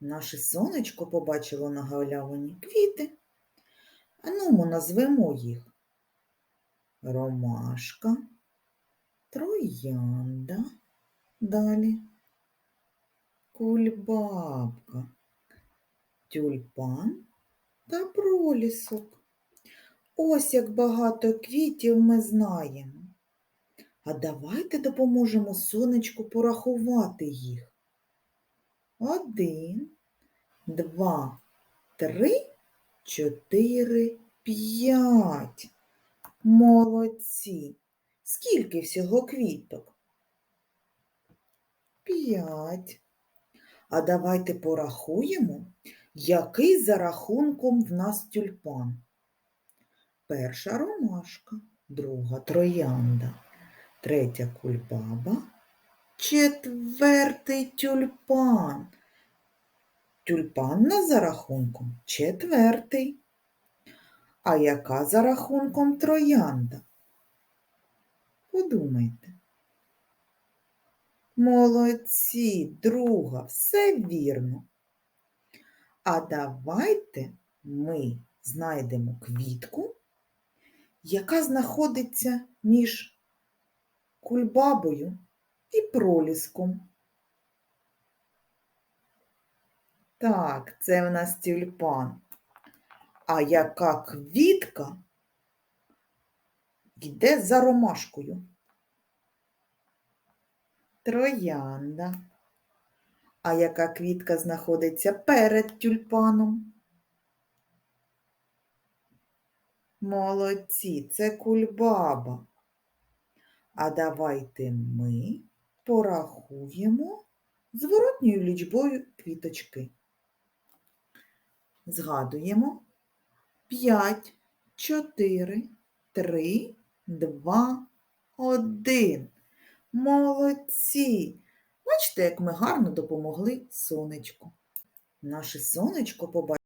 Наше сонечко побачило на галявині квіти. А назвемо їх ромашка, троянда, далі кульбабка, тюльпан та пролісок. Ось як багато квітів ми знаємо. А давайте допоможемо сонечку порахувати їх. Один, два, три, чотири, п'ять. Молодці. Скільки всього квіток? П'ять. А давайте порахуємо, який за рахунком в нас тюльпан. Перша ромашка, друга троянда, третя кульбаба, четвертий тюльпан. Тюльпан на за рахунком четвертий. А яка за рахунком троянда? Подумайте. Молодці, друга, все вірно. А давайте ми знайдемо квітку, яка знаходиться між кульбабою і проліском. Так, це в нас тюльпан. А яка квітка йде за ромашкою? Троянда. А яка квітка знаходиться перед тюльпаном? Молодці, це кульбаба. А давайте ми порахуємо зворотньою лічбою квіточки. Згадуємо 5, 4, 3, 2, 1. Молодці! Бачите, як ми гарно допомогли сонечку. Наше сонечко побачило.